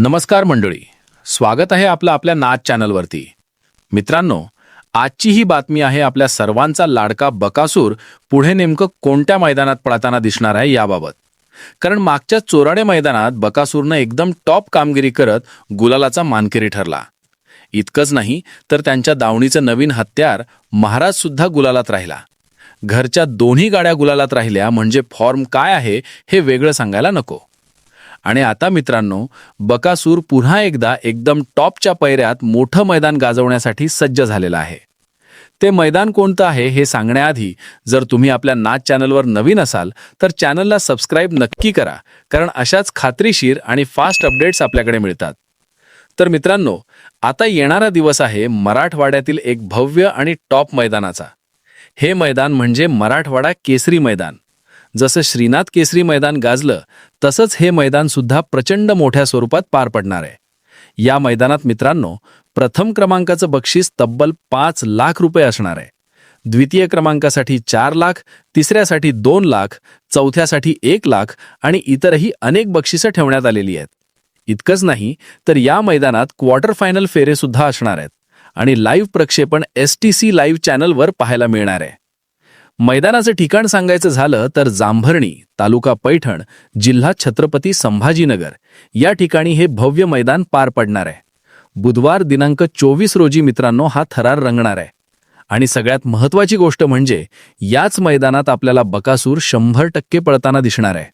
नमस्कार मंडळी. स्वागत आहे आपलं आपल्या नाच चॅनलवरती. मित्रांनो आजची ही बातमी आहे आपल्या सर्वांचा लाडका बकासूर पुढे नेमकं कोणत्या मैदानात पळताना दिसणार आहे याबाबत. कारण मागच्या चोराडे मैदानात बकासूरनं एकदम टॉप कामगिरी करत गुलालाचा मानकरी ठरला. इतकंच नाही तर त्यांच्या दावणीचं नवीन हत्यार महाराज सुद्धा गुलालात राहिला. घरच्या दोन्ही गाड्या गुलालात राहिल्या म्हणजे फॉर्म काय आहे हे वेगळं सांगायला नको. आणि आता मित्रांनो बकासूर पुन्हा एकदा एकदम टॉपच्या पैऱ्यात मोठं मैदान गाजवण्यासाठी सज्ज झालेलं आहे. ते मैदान कोणतं आहे हे सांगण्याआधी जर तुम्ही आपल्या नाच चॅनलवर नवीन असाल तर चॅनलला सबस्क्राईब नक्की करा कारण अशाच खात्रीशीर आणि फास्ट अपडेट्स आपल्याकडे मिळतात. तर मित्रांनो आता येणारा दिवस आहे मराठवाड्यातील एक भव्य आणि टॉप मैदानाचा. हे मैदान म्हणजे मराठवाडा केसरी मैदान. जसं श्रीनाथ केसरी मैदान गाजलं तसंच हे मैदान सुद्धा प्रचंड मोठ्या स्वरूपात पार पडणार आहे. या मैदानात मित्रांनो प्रथम क्रमांकाचं बक्षीस तब्बल पाच लाख रुपये असणार आहे. द्वितीय क्रमांकासाठी चार लाख तिसऱ्यासाठी दोन लाख चौथ्यासाठी एक लाख आणि इतरही अनेक बक्षिसं ठेवण्यात आलेली आहेत. इतकंच नाही तर या मैदानात क्वार्टर फायनल फेरे सुद्धा असणार आहेत आणि लाईव्ह प्रक्षेपण एस टी सी लाईव्ह चॅनलवर पाहायला मिळणार आहे. मैदानाचं ठिकाण सांगायचं झालं तर जांभरणी तालुका पैठण जिल्हा छत्रपती संभाजीनगर. या ठिकाणी हे भव्य मैदान पार पडणार आहे. बुधवार दिनांक चोवीस रोजी मित्रांनो हा थरार रंगणार आहे. आणि सगळ्यात महत्वाची गोष्ट म्हणजे याच मैदानात आपल्याला बकासूर शंभर टक्के पळताना दिसणार आहे.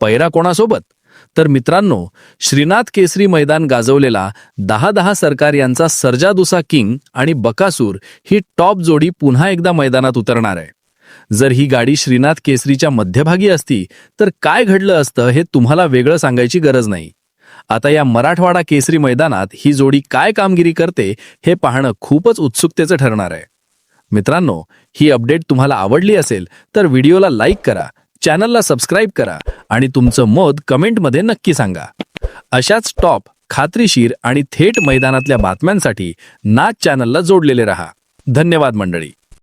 पैरा कोणासोबत? तर मित्रांनो श्रीनाथ केसरी मैदान गाजवलेला दहा दहा सरकार यांचा सर्जादुसा किंग आणि बकासूर ही टॉप जोडी पुन्हा एकदा मैदानात उतरणार आहे. जर ही गाडी श्रीनाथ केसरीच्या मध्यभागी असती तर काय घडलं असतं हे तुम्हाला वेगळं सांगायची गरज नाही. आता या मराठवाडा केसरी मैदानात ही जोडी काय कामगिरी करते हे पाहणं खूपच उत्सुकतेचं ठरणार आहे. मित्रांनो ही अपडेट तुम्हाला आवडली असेल तर व्हिडिओला लाईक करा चॅनलला सबस्क्राईब करा आणि तुमचं मत कमेंटमध्ये नक्की सांगा. अशाच टॉप खात्रीशीर आणि थेट मैदानातल्या बातम्यांसाठी नाच चॅनलला जोडलेले रहा. धन्यवाद मंडळी.